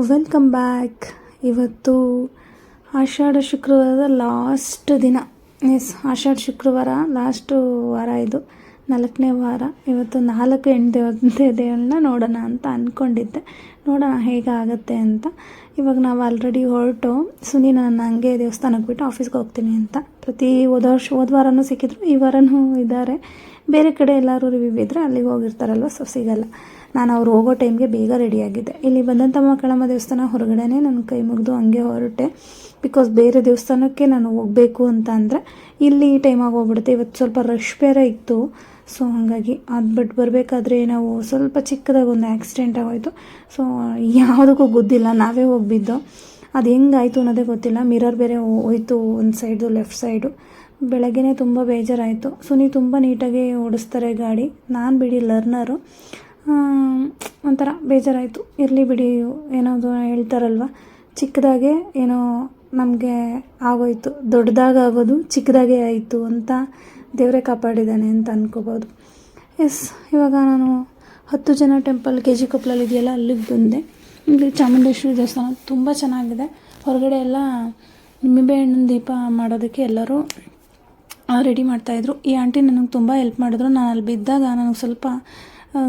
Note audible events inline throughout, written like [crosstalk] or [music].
Welcome back ಇವತ್ತು ಆಷಾಢ ಶುಕ್ರವಾರದ last ದಿನ. ಎಸ್ ಆಷಾಢ ಶುಕ್ರವಾರ ಲಾಸ್ಟು ವಾರ ಇದು. ನಾಲ್ಕನೇ ವಾರ. ಇವತ್ತು ನಾಲ್ಕು ಎಂಟು ದೇವತೆಗಳನ್ನ ನೋಡೋಣ ಅಂತ ಅಂದ್ಕೊಂಡಿದ್ದೆ ನೋಡೋಣ ಹೇಗಾಗತ್ತೆ ಅಂತ. ಇವಾಗ ನಾವು ಆಲ್ರೆಡಿ ಹೊರಟು. ಸುನಿ ನಾನು ಹಂಗೆ ದೇವಸ್ಥಾನಕ್ಕೆ ಬಿಟ್ಟು ಆಫೀಸ್ಗೆ ಹೋಗ್ತೀನಿ ಅಂತ. ಪ್ರತಿ ಹೋದ ವರ್ಷ, ಹೋದ ವಾರನೂ ಸಿಕ್ಕಿದ್ರು, ಈ ವಾರನೂ ಇದ್ದಾರೆ. ಬೇರೆ ಕಡೆ ಎಲ್ಲರೂ ರಿವ್ಯೂ ಇದ್ದರೆ ಅಲ್ಲಿಗೆ ಹೋಗಿರ್ತಾರಲ್ವ ಸೊ ಸಿಗಲ್ಲ. ನಾನು ಅವ್ರು ಹೋಗೋ ಟೈಮ್ಗೆ ಬೇಗ ರೆಡಿಯಾಗಿದ್ದೆ ಇಲ್ಲಿ ಬಂದಂಥ ಮಕ್ಕಳಮ್ಮ ದೇವಸ್ಥಾನ ಹೊರಗಡೆನೇ ನನ್ನ ಕೈ ಮುಗಿದು ಹಂಗೆ ಹೊರಟೆ. ಬಿಕಾಸ್ ಬೇರೆ ದೇವಸ್ಥಾನಕ್ಕೆ ನಾನು ಹೋಗಬೇಕು ಅಂತ ಅಂದರೆ ಇಲ್ಲಿ ಟೈಮಾಗಿ ಹೋಗ್ಬಿಡುತ್ತೆ. ಇವತ್ತು ಸ್ವಲ್ಪ ರಶ್ ಬೇರೆ ಇತ್ತು. ಸೊ ಹಾಗಾಗಿ ಅದು ಬಿಟ್ಟು ಬರಬೇಕಾದ್ರೆ ನಾವು ಸ್ವಲ್ಪ ಚಿಕ್ಕದಾಗಿ ಒಂದು ಆಕ್ಸಿಡೆಂಟ್ ಆಗೋಯಿತು. ಸೊ ಯಾವುದಕ್ಕೂ ಗೊತ್ತಿಲ್ಲ. ನಾವೇ ಹೋಗಿಬಿದ್ದು. ಅದು ಹೆಂಗಾಯಿತು ಅನ್ನೋದೇ ಗೊತ್ತಿಲ್ಲ. ಮಿರರ್ ಬೇರೆ ಹೋಯ್ತು ಒಂದು ಸೈಡು ಲೆಫ್ಟ್ ಸೈಡು ಬೆಳಗ್ಗೆ ತುಂಬ ಬೇಜಾರಾಯಿತು. ಸೊ ನೀವು ತುಂಬ ನೀಟಾಗಿ ಓಡಿಸ್ತಾರೆ ಗಾಡಿ. ನಾನು ಬಿಡಿ ಲರ್ನರು ಒಂಥರ ಬೇಜಾರಾಯಿತು. ಇರಲಿ ಬಿಡಿ, ಏನಾದರೂ ಹೇಳ್ತಾರಲ್ವ? ಚಿಕ್ಕದಾಗೆ ಏನೋ ನಮಗೆ ಆಗೋಯಿತು. ದೊಡ್ಡದಾಗ ಆಗೋದು ಚಿಕ್ಕದಾಗೆ ಆಯಿತು ಅಂತ ದೇವರೇ ಕಾಪಾಡಿದ್ದಾನೆ ಅಂತ ಅನ್ಕೋಬೋದು. ಎಸ್, ಇವಾಗ ನಾನು ಹತ್ತು ಜನ ಟೆಂಪಲ್ ಕೆ ಜಿ ಕೊಪ್ಪಲಲ್ಲಿ ಇದೆಯಲ್ಲ, ಅಲ್ಲಿಗೆ ಬಂದೆ. ಇಲ್ಲಿ ಚಾಮುಂಡೇಶ್ವರಿ ದೇವಸ್ಥಾನ ತುಂಬ ಚೆನ್ನಾಗಿದೆ. ಹೊರಗಡೆ ಎಲ್ಲ ನಿಂಬೆಹಣ್ಣಿನ ದೀಪ ಮಾಡೋದಕ್ಕೆ ಎಲ್ಲರೂ ರೆಡಿ ಮಾಡ್ತಾಯಿದ್ರು ಈ ಆಂಟಿ ನನಗೆ ತುಂಬ ಹೆಲ್ಪ್ ಮಾಡಿದ್ರು. ನಾನು ಅಲ್ಲಿ ಬಿದ್ದಾಗ ನನಗೆ ಸ್ವಲ್ಪ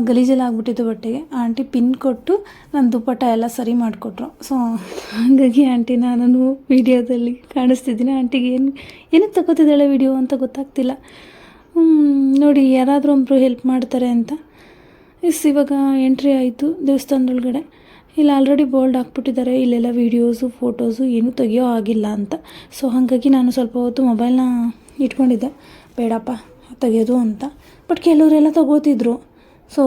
ಗಲೀಜೆಲ್ಲ ಆಗ್ಬಿಟ್ಟಿತ್ತು ಬಟ್ಟೆಗೆ. ಆಂಟಿ ಪಿನ್ ಕೊಟ್ಟು ನನ್ನ ದುಪ್ಪಟ್ಟ ಎಲ್ಲ ಸರಿ ಮಾಡಿಕೊಟ್ರು. ಸೊ ಹಾಗಾಗಿ ಆಂಟಿ ನಾನು ವೀಡಿಯೋದಲ್ಲಿ ಕಾಣಿಸ್ತಿದ್ದೀನಿ. ಆಂಟಿಗೆ ಏನು, ಏನಕ್ಕೆ ತಗೋತಿದ್ದಾಳೆ ವಿಡಿಯೋ ಅಂತ ಗೊತ್ತಾಗ್ತಿಲ್ಲ. ನೋಡಿ, ಯಾರಾದರೂ ಒಬ್ಬರು ಹೆಲ್ಪ್ ಮಾಡ್ತಾರೆ ಅಂತ. ಎಸ್, ಇವಾಗ ಎಂಟ್ರಿ ಆಯಿತು ದೇವಸ್ಥಾನದೊಳಗಡೆ. ಇಲ್ಲಿ, ಆಲ್ರೆಡಿ ಬೋಲ್ಡ್ ಹಾಕ್ಬಿಟ್ಟಿದ್ದಾರೆ. ಇಲ್ಲೆಲ್ಲ ವೀಡಿಯೋಸು, ಫೋಟೋಸು ಏನೂ ತೆಗಿಯೋ ಆಗಿಲ್ಲ ಅಂತ. ಸೊ ಹಾಗಾಗಿ ನಾನು ಸ್ವಲ್ಪ ಹೊತ್ತು ಮೊಬೈಲ್ನ ಇಟ್ಕೊಂಡಿದ್ದೆ. ಬೇಡಪ್ಪ, ತೆಗೆಯೋದು ಅಂತ. ಬಟ್ ಕೆಲವರೆಲ್ಲ ತಗೋತಿದ್ರು. ಸೊ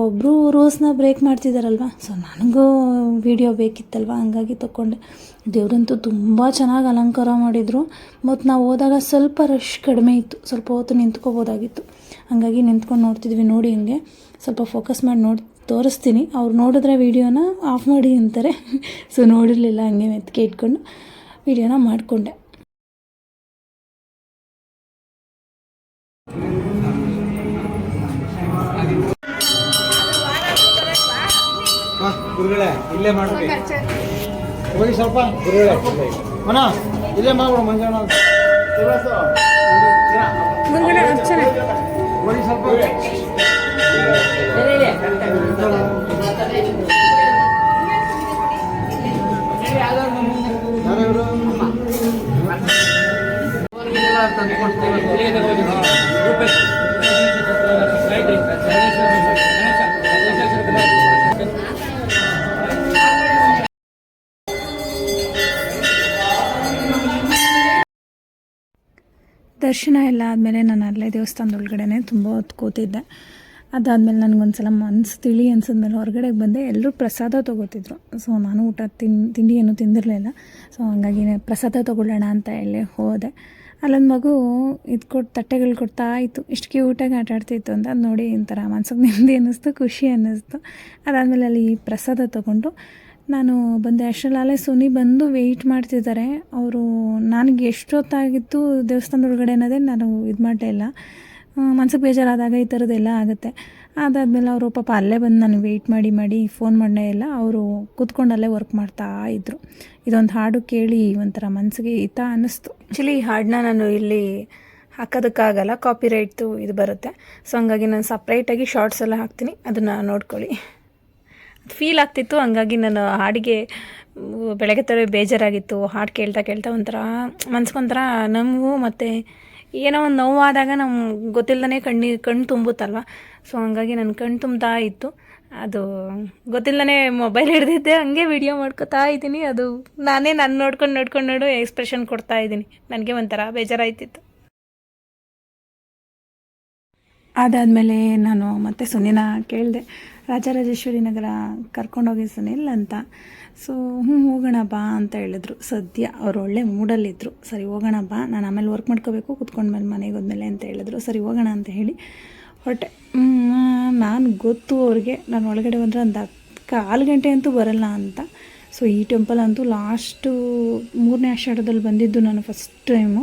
ಒಬ್ಬರು ರೂಲ್ಸ್ನ ಬ್ರೇಕ್ ಮಾಡ್ತಿದ್ದಾರಲ್ವ ಸೊ ನನಗೂ ವಿಡಿಯೋ ಬೇಕಿತ್ತಲ್ವ? ಹಂಗಾಗಿ ತೊಗೊಂಡೆ ದೇವರಂತೂ ತುಂಬ ಚೆನ್ನಾಗಿ ಅಲಂಕಾರ ಮಾಡಿದರು. ಮತ್ತು ನಾವು ಹೋದಾಗ ಸ್ವಲ್ಪ ರಶ್ ಕಡಿಮೆ ಇತ್ತು. ಸ್ವಲ್ಪ ಹೊತ್ತು ನಿಂತ್ಕೋಬೋದಾಗಿತ್ತು. ಹಾಗಾಗಿ ನಿಂತ್ಕೊಂಡು ನೋಡ್ತಿದ್ವಿ ನೋಡಿ ಹಿಂಗೆ. ಸ್ವಲ್ಪ ಫೋಕಸ್ ಮಾಡಿ ನೋಡಿ ತೋರಿಸ್ತೀನಿ. ಅವ್ರು ನೋಡಿದ್ರೆ ವೀಡಿಯೋನ ಆಫ್ ಮಾಡಿ ಅಂತಾರೆ. [laughs] ಸೊ ನೋಡಿರಲಿಲ್ಲ. ಹಂಗೆ ಮೆತ್ತಿಗೆ ಇಟ್ಕೊಂಡು ವೀಡಿಯೋನ ಮಾಡಿಕೊಂಡೆ. ಗುರುಗಳೇ ಇಲ್ಲೇ ಮಾಡ್ಬಿಡಿ. ಹೋಗಿ ಸ್ವಲ್ಪ. ಗುರುಗಳೇ ಮನ ಇಲ್ಲೇ ಮಾಡ್ಬಿಡು ಮಂಜಣ್ಣ ಹೋಗಿ ದರ್ಶನ ಎಲ್ಲ ಆದಮೇಲೆ ನಾನು ಅಲ್ಲೇ ದೇವಸ್ಥಾನದೊಳಗಡೆ ತುಂಬ ಹೊತ್ತು ಕೂತಿದ್ದೆ. ಅದಾದಮೇಲೆ ನನಗೊಂದು ಸಲ ಮನ್ಸು ತಿಳಿ ಅನ್ಸಿದ್ಮೇಲೆ ಹೊರಗಡೆ ಬಂದೆ. ಎಲ್ಲರೂ ಪ್ರಸಾದ ತೊಗೋತಿದ್ರು. ಸೊ ನಾನು ಊಟ ತಿನ್ ತಿಂಡಿ ಏನೂ ತಿಂದಿರಲಿಲ್ಲ. ಸೊ ಹಂಗಾಗಿ ಪ್ರಸಾದ ತೊಗೊಳ್ಳೋಣ ಅಂತ ಹೇಳಿ ಹೋದೆ. ಅಲ್ಲೊಂದು ಮಗು ಇದು ಕೊಟ್ಟು ತಟ್ಟೆಗಳು ಕೊಡ್ತಾ ಇತ್ತು. ಇಷ್ಟು ಕ್ಯೂಟಾಗಿ ಆಟ ಆಡ್ತಿತ್ತು ಅಂತ ಅದು ನೋಡಿ ಒಂಥರ ಮನ್ಸಿಗೆ ನೆಮ್ಮದಿ ಅನ್ನಿಸ್ತು, ಖುಷಿ ಅನ್ನಿಸ್ತು. ಅದಾದಮೇಲೆ ಅಲ್ಲಿ ಪ್ರಸಾದ ತೊಗೊಂಡು ನಾನು ಬಂದೆ. ಅಷ್ಟರಲ್ಲಿ ಸುನಿ ಬಂದು ವೆಯ್ಟ್ ಮಾಡ್ತಿದ್ದಾರೆ. ಅವರು ನನಗೆ ಎಷ್ಟೊತ್ತಾಗಿತ್ತು ದೇವಸ್ಥಾನದೊಳಗಡೆ ಅನ್ನೋದೇ ನಾನು ಇದು ಮಾಡಲೇ ಇಲ್ಲ. ಮನ್ಸಿಗೆ ಬೇಜಾರಾದಾಗ ಈ ಥರದ್ದೆಲ್ಲ ಆಗುತ್ತೆ. ಅದಾದಮೇಲೆ ಅವರು ಪಾಪ ಅಲ್ಲೇ ಬಂದು ನಾನು ವೆಯ್ಟ್ ಮಾಡಿ ಮಾಡಿ ಫೋನ್ ಮಾಡೇ ಇಲ್ಲ. ಅವರು ಕೂತ್ಕೊಂಡಲ್ಲೇ ವರ್ಕ್ ಮಾಡ್ತಾ ಇದ್ದರು ಇದೊಂದು ಹಾಡು ಕೇಳಿ ಒಂಥರ ಮನಸ್ಸಿಗೆ ಹಿತ ಅನ್ನಿಸ್ತು. ಆ್ಯಕ್ಚುಲಿ ಈ ಹಾಡನ್ನ ನಾನು ಇಲ್ಲಿ ಹಾಕೋದಕ್ಕಾಗಲ್ಲ ಕಾಪಿ ರೈಟ್ದು ಇದು ಬರುತ್ತೆ. ಸೊ ಹಂಗಾಗಿ ನಾನು ಸಪ್ರೇಟಾಗಿ ಶಾರ್ಟ್ಸ್ ಎಲ್ಲ ಹಾಕ್ತೀನಿ. ಅದನ್ನು ನೋಡ್ಕೊಳ್ಳಿ. ಫೀಲ್ ಆಗ್ತಿತ್ತು. ಹಂಗಾಗಿ ನಾನು ಹಾಡಿಗೆ ಬೆಳಗ್ಗೆ ಥರ ಬೇಜಾರಾಗಿತ್ತು. ಹಾಡು ಕೇಳ್ತಾ ಕೇಳ್ತಾ ಒಂಥರ ಮನ್ಸ್ಗೊಂಥರ ನಮಗೂ ಮತ್ತು ಏನೋ ಒಂದು ನೋವಾದಾಗ ನಮ್ಮ ಗೊತ್ತಿಲ್ಲದೇ ಕಣ್ಣಿ, ಕಣ್ಣು ತುಂಬುತ್ತಲ್ವ? ಸೊ ಹಂಗಾಗಿ ನನ್ನ ಕಣ್ಣು ತುಂಬ್ತಾ ಇತ್ತು. ಅದು ಗೊತ್ತಿಲ್ಲದೇ ಮೊಬೈಲ್ ಹಿಡಿದಿದ್ದೆ. ಹಂಗೆ ವಿಡಿಯೋ ಮಾಡ್ಕೊತಾ ಇದ್ದೀನಿ. ಅದು ನಾನೇ ನಾನು ನೋಡ್ಕೊಂಡು ನೋಡ್ಕೊಂಡು, ನೋಡು ಎಕ್ಸ್ಪ್ರೆಷನ್ ಕೊಡ್ತಾ ಇದ್ದೀನಿ. ನನಗೆ ಒಂಥರ ಬೇಜಾರಾಯ್ತಿತ್ತು. ಅದಾದಮೇಲೆ ನಾನು ಮತ್ತೆ ಸುನಿನ ಕೇಳಿದೆ. ರಾಜರಾಜೇಶ್ವರಿ ನಗರ ಕರ್ಕೊಂಡೋಗಿ ಸುನಿಲ್ ಅಂತ. ಸೊ ಹ್ಞೂ ಹೋಗೋಣ ಬಾ ಅಂತ ಹೇಳಿದ್ರು. ಸದ್ಯ ಅವ್ರು ಒಳ್ಳೆ ಮೂಡಲ್ಲಿದ್ದರು ಸರಿ, ಹೋಗೋಣ ಬಾ. ನಾನು ಆಮೇಲೆ ವರ್ಕ್ ಮಾಡ್ಕೋಬೇಕು ಕುತ್ಕೊಂಡ್ಮೇಲೆ ಮನೆಗೆ ಹೋದ್ಮೇಲೆ ಅಂತ ಹೇಳಿದ್ರು. ಸರಿ, ಹೋಗೋಣ ಅಂತ ಹೇಳಿ ಹೊರಟೆ. ನಾನು ಗೊತ್ತು ಅವ್ರಿಗೆ. ನಾನು ಒಳಗಡೆ ಬಂದರೆ ಒಂದು ಕಾಲು ಗಂಟೆ ಅಂತೂ ಬರಲ್ಲ ಅಂತ. ಸೊ ಈ ಟೆಂಪಲ್ ಅಂತೂ ಲಾಸ್ಟು ಮೂರನೇ ಆಷಾಢದಲ್ಲಿ ಬಂದಿದ್ದು ನಾನು ಫಸ್ಟ್ ಟೈಮು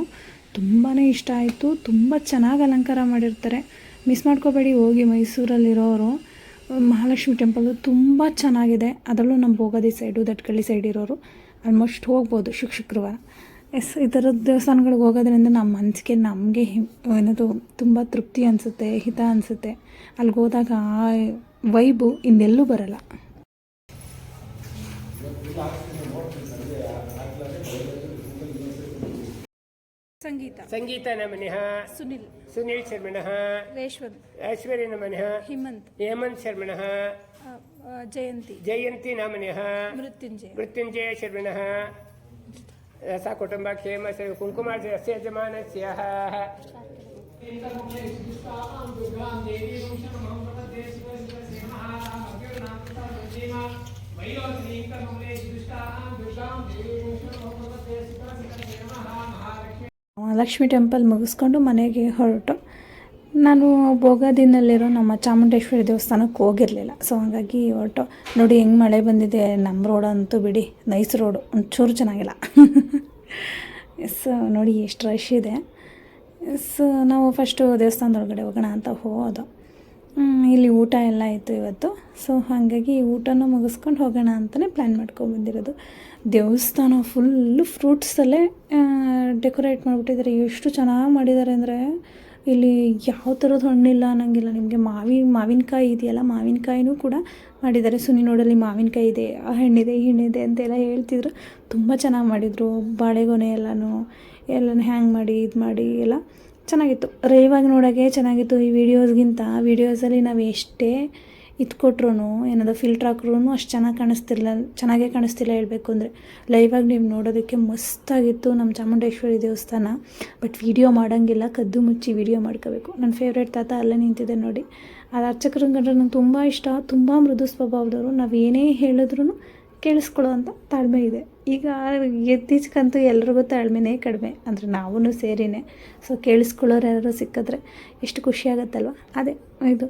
ತುಂಬಾ ಇಷ್ಟ ಆಯಿತು. ತುಂಬ ಚೆನ್ನಾಗಿ ಅಲಂಕಾರ ಮಾಡಿರ್ತಾರೆ. ಮಿಸ್ ಮಾಡ್ಕೋಬೇಡಿ, ಹೋಗಿ ಮೈಸೂರಲ್ಲಿರೋರು. ಮಹಾಲಕ್ಷ್ಮಿ ಟೆಂಪಲ್ ತುಂಬ ಚೆನ್ನಾಗಿದೆ. ಅದರಲ್ಲೂ ನಮ್ಮ ಭೋಗದಿ ಸೈಡು, ದಟ್ಕಳ್ಳಿ ಸೈಡ್ ಇರೋರು ಆಲ್ಮೋಸ್ಟ್ ಹೋಗ್ಬೋದು ಶುಕ್ ಶುಕ್ರವಾರ. ಎಸ್, ಈ ಥರದ ದೇವಸ್ಥಾನಗಳಿಗೆ ಹೋಗೋದ್ರಿಂದ ನಮ್ಮ ಮನಸ್ಸಿಗೆ ನಮಗೆ ಏನದು ತುಂಬ ತೃಪ್ತಿ ಅನಿಸುತ್ತೆ, ಹಿತ ಅನಿಸುತ್ತೆ. ಅಲ್ಲಿಗೆ ಹೋದಾಗ ಆ ವೈಬು ಇನ್ನೆಲ್ಲೂ ಬರಲ್ಲ. संगीता संगीता नमन सुनील सुनील शर्मण ऐश्वर्य नमन हेमंत हेमंत शर्मण जयंती जयंती नमन मृत्युंजय मृत्युंजय शर्मण ऐसा कुटुंब से कुंकुम से यजमान ಲಕ್ಷ್ಮಿ ಟೆಂಪಲ್ ಮುಗಿಸ್ಕೊಂಡು ಮನೆಗೆ ಹೊರಟು. ನಾನು ಬೋಗಾದಿನಲ್ಲಿರೋ ನಮ್ಮ ಚಾಮುಂಡೇಶ್ವರಿ ದೇವಸ್ಥಾನಕ್ಕೆ ಹೋಗಿರಲಿಲ್ಲ. ಸೊ ಹಾಗಾಗಿ ಹೊರಟು. ನೋಡಿ ಹೆಂಗೆ ಮಳೆ ಬಂದಿದೆ. ನಮ್ಮ ಅಂತೂ ಬಿಡಿ ನೈಸ್ ರೋಡು ಒಂಚೂರು ಚೆನ್ನಾಗಿಲ್ಲ. ಎಸ್ ನೋಡಿ ಎಷ್ಟು ರಶ್ ಇದೆ. ಎಸ್ ನಾವು ಫಸ್ಟು ದೇವಸ್ಥಾನದೊಳಗಡೆ ಹೋಗೋಣ ಅಂತ ಹೋದೋ. ಇಲ್ಲಿ ಊಟ ಎಲ್ಲ ಇತ್ತು ಇವತ್ತು. ಸೊ ಹಾಗಾಗಿ ಊಟನೂ ಮುಗಿಸ್ಕೊಂಡು ಹೋಗೋಣ ಅಂತಲೇ ಪ್ಲ್ಯಾನ್ ಮಾಡ್ಕೊಂಡು ಬಂದಿರೋದು. ದೇವಸ್ಥಾನ ಫುಲ್ಲು ಫ್ರೂಟ್ಸಲ್ಲೇ ಡೆಕೋರೇಟ್ ಮಾಡಿಬಿಟ್ಟಿದ್ದಾರೆ. ಎಷ್ಟು ಚೆನ್ನಾಗಿ ಮಾಡಿದ್ದಾರೆ ಅಂದರೆ, ಇಲ್ಲಿ ಯಾವ ಥರದ ಹಣ್ಣಿಲ್ಲ ಅನ್ನೋಂಗಿಲ್ಲ. ನಿಮಗೆ ಮಾವಿನ ಮಾವಿನಕಾಯಿ ಇದೆಯಲ್ಲ, ಮಾವಿನಕಾಯಿನೂ ಕೂಡ ಮಾಡಿದ್ದಾರೆ. ಸುನಿ ನೋಡಲ್ಲಿ ಮಾವಿನಕಾಯಿ ಇದೆ, ಆ ಹಣ್ಣಿದೆ, ಈ ಹಣ್ಣಿದೆ ಅಂತೆಲ್ಲ ಹೇಳ್ತಿದ್ರು. ತುಂಬ ಚೆನ್ನಾಗಿ ಮಾಡಿದರು. ಬಾಳೆಗೊನೆ ಎಲ್ಲನೂ ಎಲ್ಲನೂ ಹ್ಯಾಂಗ್ ಮಾಡಿ, ಇದು ಮಾಡಿ ಎಲ್ಲ. ಚೆನ್ನಾಗಿತ್ತು. ರೇವಾಗಿ ನೋಡೋಕ್ಕೆ ಚೆನ್ನಾಗಿತ್ತು ಈ ವಿಡಿಯೋಸ್ಗಿಂತ. ವೀಡಿಯೋಸಲ್ಲಿ ನಾವು ಎಷ್ಟೇ ಇದು ಕೊಟ್ರೂ ಏನದು ಫಿಲ್ಟ್ರ್ ಹಾಕ್ರೂ ಅಷ್ಟು ಚೆನ್ನಾಗಿ ಕಾಣಿಸ್ತಿಲ್ಲ ಚೆನ್ನಾಗೇ ಕಾಣಿಸ್ತಿಲ್ಲ ಹೇಳಬೇಕು ಅಂದರೆ. ಲೈವಾಗಿ ನೀವು ನೋಡೋದಕ್ಕೆ ಮಸ್ತಾಗಿತ್ತು ನಮ್ಮ ಚಾಮುಂಡೇಶ್ವರಿ ದೇವಸ್ಥಾನ. ಬಟ್ ವಿಡಿಯೋ ಮಾಡೋಂಗಿಲ್ಲ, ಕದ್ದು ಮುಚ್ಚಿ ವಿಡಿಯೋ ಮಾಡ್ಕೋಬೇಕು. ನನ್ನ ಫೇವ್ರೇಟ್ ತಾತ ಅಲ್ಲೇ ನಿಂತಿದೆ ನೋಡಿ. ಅದು ಅರ್ಚಕರ ಕಂಡ್ರೆ ನಂಗೆ ತುಂಬ ಇಷ್ಟ, ತುಂಬ ಮೃದು ಸ್ವಭಾವದವರು. ನಾವು ಏನೇ ಹೇಳಿದ್ರು ಕೇಳಿಸ್ಕೊಳ್ಳೋ ಅಂತ ತಾಳ್ಮೆ ಇದೆ. ಈಗ ಇತ್ತೀಚೆಗಂತೂ ಎಲ್ರಿಗೂ ತಾಳ್ಮೆನೇ ಕಡಿಮೆ. ಅಂದರೆ ನಾವೂ ಸೇರಿನೇ. ಸೊ ಕೇಳಿಸ್ಕೊಳ್ಳೋರು ಯಾರು ಸಿಕ್ಕಿದ್ರೆ ಎಷ್ಟು ಖುಷಿಯಾಗತ್ತಲ್ವ ಅದೇ ಇದು.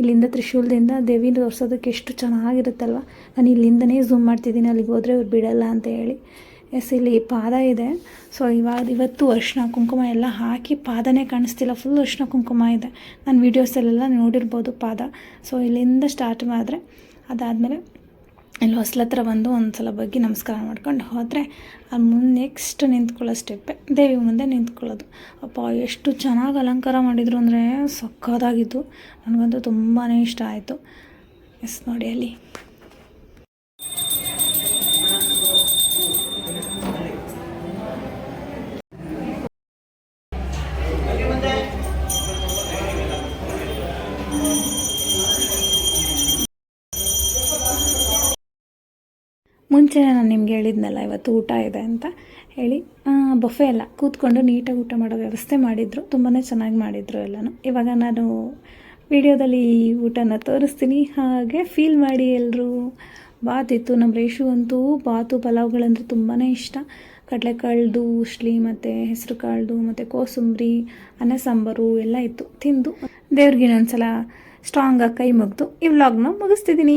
ಇಲ್ಲಿಂದ ತ್ರಿಶೂಲದಿಂದ ದೇವಿನ ತೋರಿಸೋದಕ್ಕೆ ಎಷ್ಟು ಚೆನ್ನಾಗಿರುತ್ತಲ್ವ? ನಾನು ಇಲ್ಲಿಂದನೇ ಝೂಮ್ ಮಾಡ್ತಿದ್ದೀನಿ, ಅಲ್ಲಿಗೆ ಹೋದರೆ ಇವ್ರು ಬಿಡಲ್ಲ ಅಂತ ಹೇಳಿ. ಎಸ್ ಇಲ್ಲಿ ಪಾದ ಇದೆ. ಸೊ ಇವಾಗ ಇವತ್ತು ಅರಿಶಿನ ಕುಂಕುಮ ಎಲ್ಲ ಹಾಕಿ ಪಾದನೇ ಕಾಣಿಸ್ತಿಲ್ಲ. ಫುಲ್ ಅರಿಶಿನ ಕುಂಕುಮ ಇದೆ. ನಾನು ವೀಡಿಯೋಸಲ್ಲೆಲ್ಲ ನೋಡಿರ್ಬೋದು ಪಾದ. ಸೊ ಇಲ್ಲಿಂದ ಸ್ಟಾರ್ಟ್ ಮಾಡಿದ್ರೆ ಅದಾದಮೇಲೆ ಇಲ್ಲಿ ಹೊಸ್ಲ ಹತ್ರ ಬಂದು ಒಂದು ಸಲ ಬಗ್ಗೆ ನಮಸ್ಕಾರ ಮಾಡ್ಕೊಂಡು ಹೋದರೆ ಅಲ್ಲಿ ಮುಂದೆ ನೆಕ್ಸ್ಟ್ ನಿಂತ್ಕೊಳ್ಳೋ ಸ್ಟೆಪ್ಪೆ ದೇವಿ ಮುಂದೆ ನಿಂತ್ಕೊಳ್ಳೋದು. ಅಪ್ಪ, ಎಷ್ಟು ಚೆನ್ನಾಗಿ ಅಲಂಕಾರ ಮಾಡಿದರು ಅಂದರೆ ಸಕ್ಕದಾಗಿತ್ತು ನನಗಂತೂ ತುಂಬಾ ಇಷ್ಟ ಆಯಿತು. ಎಸ್ ನೋಡಿ ಅಲ್ಲಿ. ಮುಂಚೆ ನಾನು ನಿಮ್ಗೆ ಹೇಳಿದ್ನಲ್ಲ, ಇವತ್ತು ಊಟ ಇದೆ ಅಂತ ಹೇಳಿ ಬಫೆ ಎಲ್ಲ ಕೂತ್ಕೊಂಡು ನೀಟಾಗಿ ಊಟ ಮಾಡೋ ವ್ಯವಸ್ಥೆ ಮಾಡಿದರು ತುಂಬಾ ಚೆನ್ನಾಗಿ ಮಾಡಿದರು ಎಲ್ಲನೂ. ಇವಾಗ ನಾನು ವಿಡಿಯೋದಲ್ಲಿ ಈ ಊಟನ ತೋರಿಸ್ತೀನಿ. ಹಾಗೆ ಫೀಲ್ ಮಾಡಿ ಎಲ್ಲರೂ ಬಾತಿತ್ತು ನಮ್ಮ ರೇಷು ಅಂತೂ ಬಾತು, ಪಲಾವ್ಗಳಂದ್ರೆ ತುಂಬಾ ಇಷ್ಟ. ಕಡಲೆಕಾಳ್ದು, ಉಶ್ಲಿ, ಮತ್ತು ಹೆಸರು ಕಾಳ್ದು ಮತ್ತು ಕೋಸಂಬರಿ, ಅನ್ನ ಸಾಂಬಾರು ಎಲ್ಲ ಇತ್ತು, ತಿಂದು. ದೇವ್ರಿಗೆ ಇನ್ನೊಂದ್ಸಲ ಸ್ಟ್ರಾಂಗಾಗಿ ಕೈ ಮುಗಿದು ಈ ವ್ಲಾಗ್ನ ಮುಗಿಸ್ತಿದ್ದೀನಿ.